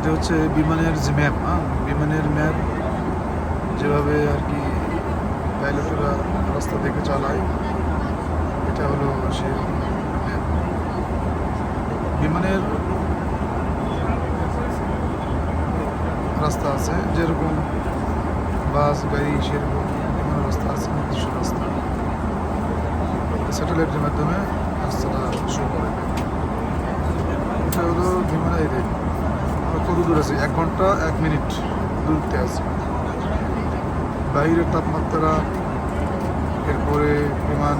এটা হচ্ছে বিমানের যে ম্যাপ হ্যাঁ? বিমানের ম্যাপ যেভাবে আর কি পাইলটেরা রাস্তা থেকে চালায়, এটা হলো ম্যাপ বিমানের রাস্তা আছে, যেরকম বাস, গাড়ি, সেরকম বিমান রাস্তা আছে, নির্দিষ্ট রাস্তা। স্যাটেলাইটের মাধ্যমে রাস্তাটা শো করে। এটা হলো বিমানে এই দেখ আমরা কত দূর আছে। এক ঘণ্টা, এক মিনিট দূরত্বে আছে। বাইরের তাপমাত্রা, এরপরে বিমান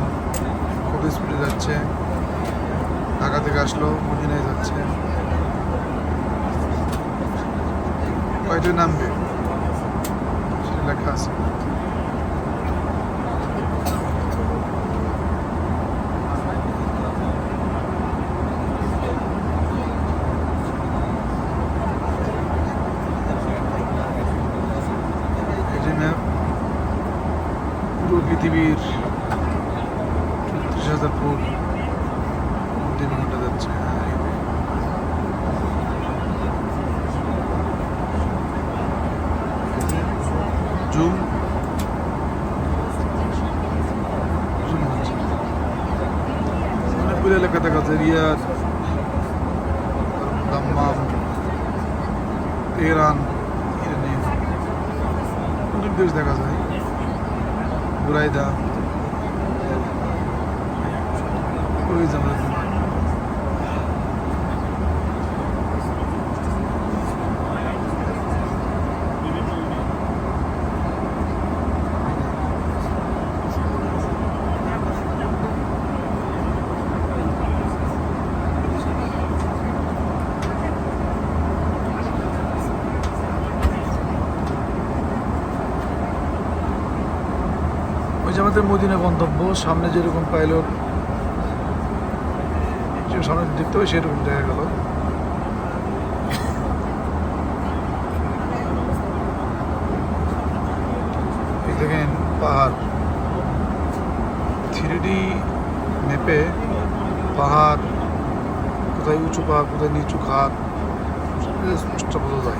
কত স্পিডে যাচ্ছে। ঢাকা থেকে আসলো, মদিনায় যাচ্ছে। কয়টা নামবে। সেটা লেখা আছে এই যে ম্যাপ পুরো পৃথিবীর চৌত্রিশ হাজার ফুট মধ্যে বিমানটা যাচ্ছে। জুম। অনেকগুলো এলাকা দেখা যাচ্ছে রিয়াদ, দাম্মাম, তেহরান, ইরানি। অনেক দেশ দেখা যায়। বুরাইদা ওই যে আমাদের বিমান। ওই যে আমাদের মদিনা গন্তব্য, সামনে যেরকম পাইলট সামনে দেখতে পাই সেরকম দেখা গেল। দেখেন পাহাড়। থ্রি ম্যাপে পাহাড়, কোথায় উঁচু পাহাড়, কোথায় নিচু খাত স্পষ্ট বোঝা যায়।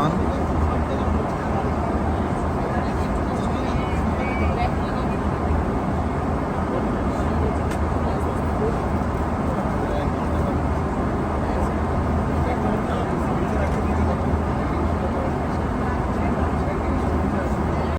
এই যে বিমান